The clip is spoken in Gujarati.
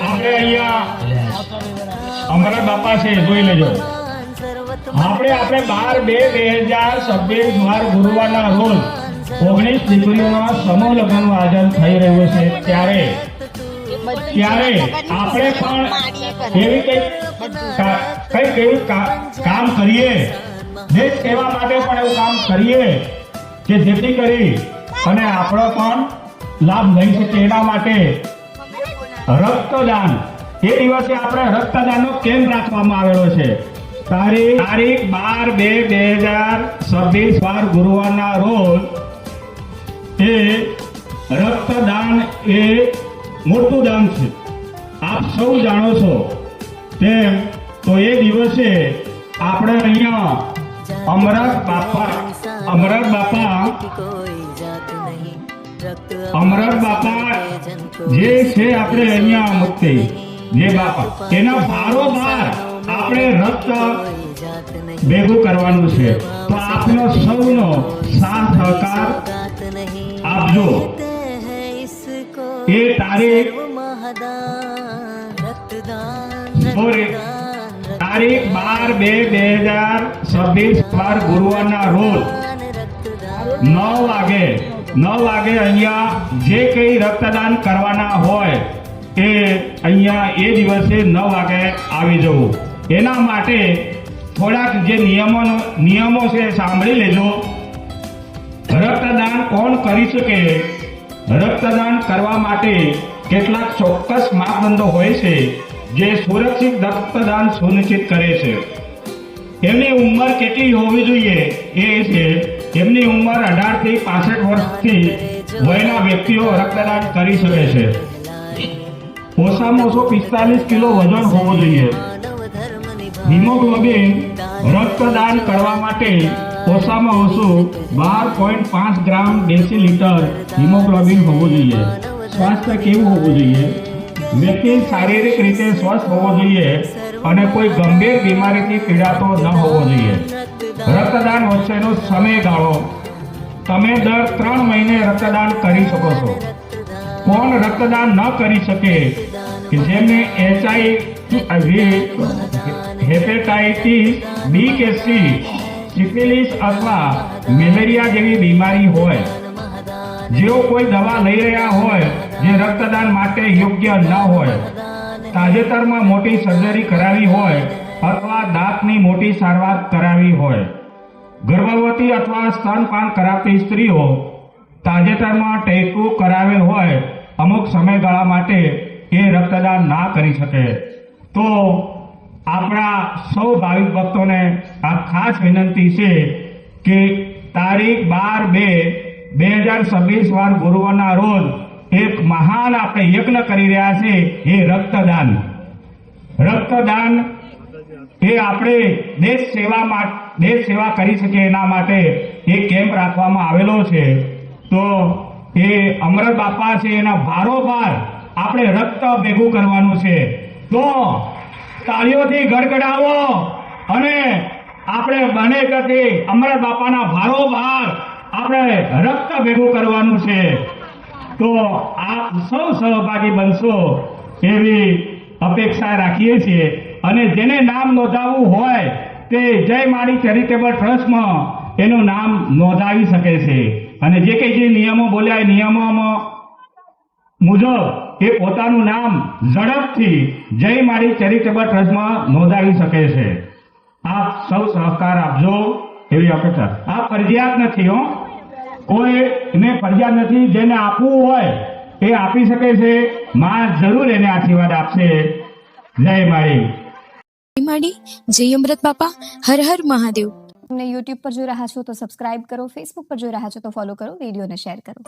આપણે અહીંયા અમરત બાપા છે જોઈ લેજો. આપણે આપણે બાર બે બે હજાર છવ્વીસ બાર ગુરુવારના રોજ ઓગણીસ દીકરીઓના સમૂહ લગ્નનું આયોજન થઈ રહ્યું છે. ત્યારે ત્યારે આપણે પણ એવી કંઈક કંઈક એવું કામ કરીએ. દેશ સેવા માટે પણ એવું કામ કરીએ કે જેથી કરી અને આપણો પણ લાભ લઈ શકે એના માટે રક્તદાન. એ દિવસે આપણે રક્તદાનનો કેમ્પ રાખવામાં આવેલો છે. તારીખ તારીખ બાર બે બે હજાર છવ્વીસ વાર ગુરુવારના રોજ એ રક્તદાન એ મોટું દાન છે. આપ સૌ જાણો છો તેમ તો એ દિવસે આપણે અહીંયા અમરત બાપા અમરત બાપા અમરત બાપા, જે છે આપણે અહીંયા મુક્તિ જે બાપા એના બારોબાર આપણે રક્ત ભેગું કરવાનું છે. તો આપનો સૌનો સાથ સહકાર આપજો. એ તારીખ તારીખ બાર બે બે હજાર છવ્વીસ વાર ગુરુવારના રોજ નવ વાગે નવ વાગે અહીંયા જે કંઈ રક્તદાન કરવાના હોય એ અહીંયા એ દિવસે નવ વાગે આવી જવું. એના માટે થોડાક જે નિયમો નિયમો છે સાંભળી લેજો. રક્તદાન કોણ કરી શકે? રક્તદાન કરવા માટે કેટલાક ચોક્કસ માપદંડો હોય છે જે સુરક્ષિત રક્તદાન સુનિશ્ચિત કરે છે. એમની ઉંમર કેટલી હોવી જોઈએ એ છે એમની ઉંમર અઢારથી પાસઠ વર્ષથી વયના વ્યક્તિઓ રક્તદાન કરી શકે છે. ઓછામાં ઓછો પિસ્તાલીસ કિલો વજન હોવું જોઈએ. હિમોગ્લોબિન રક્તદાન કરવા માટે ઓછામાં ઓછું બાર પોઈન્ટ પાંચ ગ્રામ બેસી લીટર હિમોગ્લોબિન હોવું જોઈએ. સ્વાસ્થ્ય કેવું હોવું જોઈએ? વ્યક્તિ શારીરિક રીતે સ્વસ્થ હોવો જોઈએ અને કોઈ ગંભીર બીમારીથી પીડાતો ન હોવો જોઈએ. રક્તદાન. વચ્ચેનો સમયગાળો. તમે દર ત્રણ મહિને રક્તદાન કરી શકો છો. કોણ રક્તદાન ન કરી શકે, કે જેમને એચઆઈવી હેપેટાઇટિસ, બી કે સી, સિફિલિસ અથવા મેલેરિયા જેવી બીમારી હોય. જેઓ કોઈ દવા લઈ રહ્યા હોય, જે રક્તદાન માટે યોગ્ય ન હોય. તાજેતરમાં મોટી સર્જરી કરાવી હોય અથવા દાંતની મોટી સારવાર કરાવી હોય. ગર્ભવતી અથવા સ્તનપાન કરાવતી સ્ત્રીઓ તાજેતરમાં ટેકું કરાવેલ હોય અમુક સમયગાળા માટે એ રક્તદાન ના કરી શકે. તો આપણા સૌ ભાવિક ભક્તોને આ ખાસ વિનંતી છે કે તારીખ બાર બે બે હજાર છવ્વીસ વાર ગુરુવારના રોજ એક મહાન આપણે યજ્ઞ કરી રહ્યા છે એ રક્તદાન. રક્તદાન એ આપણે દેશ સેવા દેશ સેવા કરી શકીએ એના માટે એ કેમ્પ રાખવામાં આવેલો છે. તો એ અમરત બાપા છે, એના ભારોભાર આપણે રક્ત ભેગું કરવાનું છે. તો તાળીઓથી ગડગડાવો અને આપણે બને ત્યાંથી અમરત બાપાના ભારોભાર આપણે રક્ત ભેગું કરવાનું છે. તો આપ સૌ સહભાગી બનશો એવી અપેક્ષા રાખીએ છીએ. અને જેને નામ નોંધાવવું હોય તે જય માળી ચેરિટેબલ ટ્રસ્ટમાં એનું નામ નોંધાવી શકે છે. અને જે કંઈ જે નિયમો બોલ્યા એ નિયમોમાં મુજબ એ પોતાનું નામ ઝડપથી જય માળી ચેરિટેબલ ટ્રસ્ટમાં નોંધાવી શકે છે. આપ સૌ સહકાર આપજો એવી અપેક્ષા. આ ફરજિયાત નથી હો. કોઈને ફરજિયાત નથી. જેને આપવું હોય એ આપી શકે છે. માં જરૂર એને આશીર્વાદ આપશે. જય માળી. માડી જય અમૃત બાપા. હર હર મહાદેવ. તમને યુટ્યુબ પર જોઈ રહ્યા છો તો સબસ્ક્રાઇબ કરો ફેસબુક પર જોઈ રહ્યા છો તો ફોલો કરો, વિડીયોને શેર કરો.